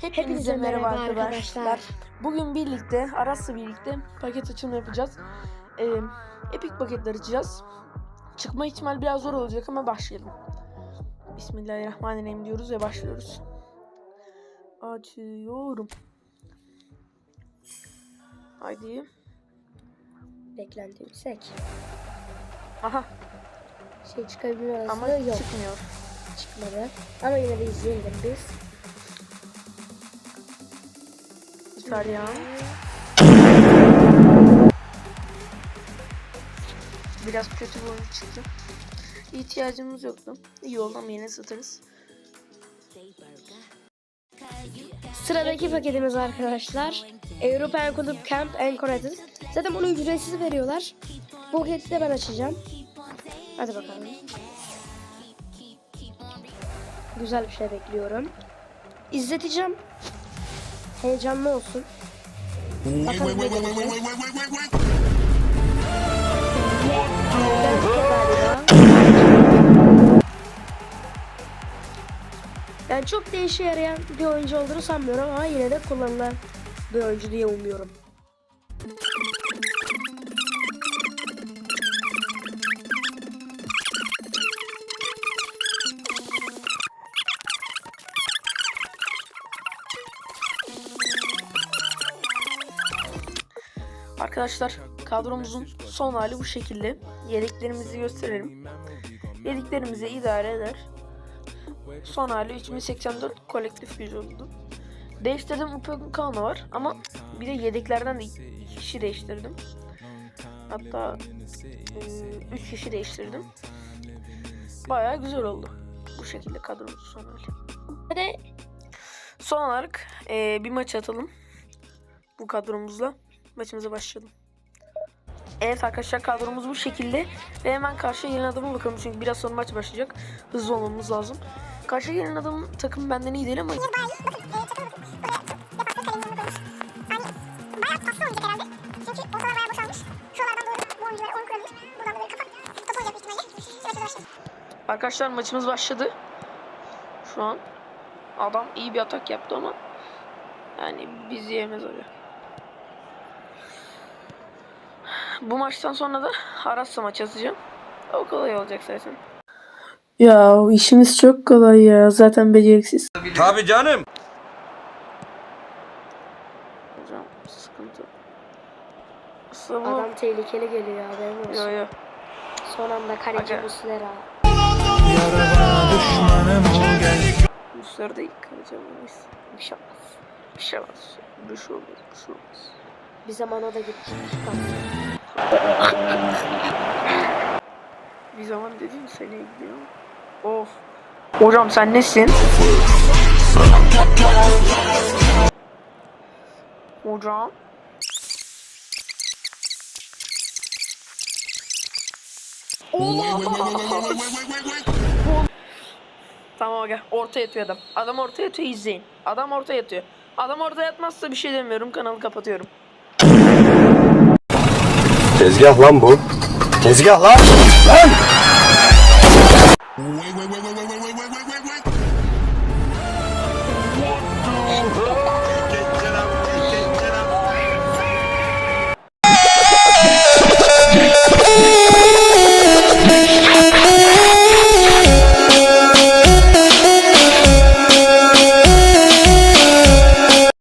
Hepinize merhaba arkadaşlar. Bugün birlikte, Aras'la birlikte paket açılımı yapacağız. Ee, Epic paketler açacağız. Çıkma ihtimal biraz zor olacak ama başlayalım. Bismillahirrahmanirrahim diyoruz ve başlıyoruz. Açıyorum. Haydi. Beklenti yüksek. Aha Şey çıkabilir ama yok çıkmıyor. çıkmadı. Ama yine de izleyelim biz. İtalyan. Biraz kötü bir oyun çıktı. İhtiyacımız yoktu. İyi oldu ama yine satarız. Sıradaki paketimiz arkadaşlar. European Kulüp Camp Anchorated. Zaten bunu ücretsiz veriyorlar. Bu paketi de ben açacağım. Hadi bakalım. Güzel bir şey bekliyorum. İzleteceğim. Heyecanlı olsun. Bakalım ne. Yani çok da işe yarayan bir oyuncu olduğunu sanmıyorum ama yine de kullanılan bir oyuncu diye umuyorum. Arkadaşlar kadromuzun son hali bu şekilde. Yedeklerimizi gösterelim. Yedeklerimizi idare eder. Son hali 3084 kolektif gücü oldu. Değiştirdim Upamecano var ama bir de yedeklerden de iki kişi değiştirdim. Hatta 3 kişi değiştirdim. Bayağı güzel oldu. Bu şekilde kadromuzun son hali. Ve Son olarak eee, bir maç atalım. Bu kadromuzla maçımıza başlayalım. Evet arkadaşlar kadromuz bu şekilde ve hemen karşıya gelen adama bakalım çünkü biraz sonra maç başlayacak. Hızlı olmamız lazım. Karşıya gelen adamın takım benden iyi değil ama arkadaşlar maçımız başladı. Şu an adam iyi bir atak yaptı ama yani biz yiyemez öyle. Bu maçtan sonra da Aras'la maç atacağım. O kolay olacak zaten. Ya işimiz çok kolay ya. Zaten beceriksiz. Tabii canım. Hocam sıkıntı. Aslında bu... adam tehlikeli geliyor haberin olsun. Yo yo. Son anda kaleci Aga. Muslera. Ruslar da ilk kalacağım. Neyse. Bir şey olmaz. Bir şey olmaz. Bir şey olmaz. Bir şey olmaz. Bir zaman o da gitti. Bir zaman dediğim seneye gidiyor. Of. Hocam sen nesin? Hocam. Tamam aga orta yatıyor adam. Adam orta yatıyor izleyin. Adam orta yatıyor. Adam orta yatmazsa bir şey demiyorum kanalı kapatıyorum. Tezgah lan bu. Tezgah lan. Lan.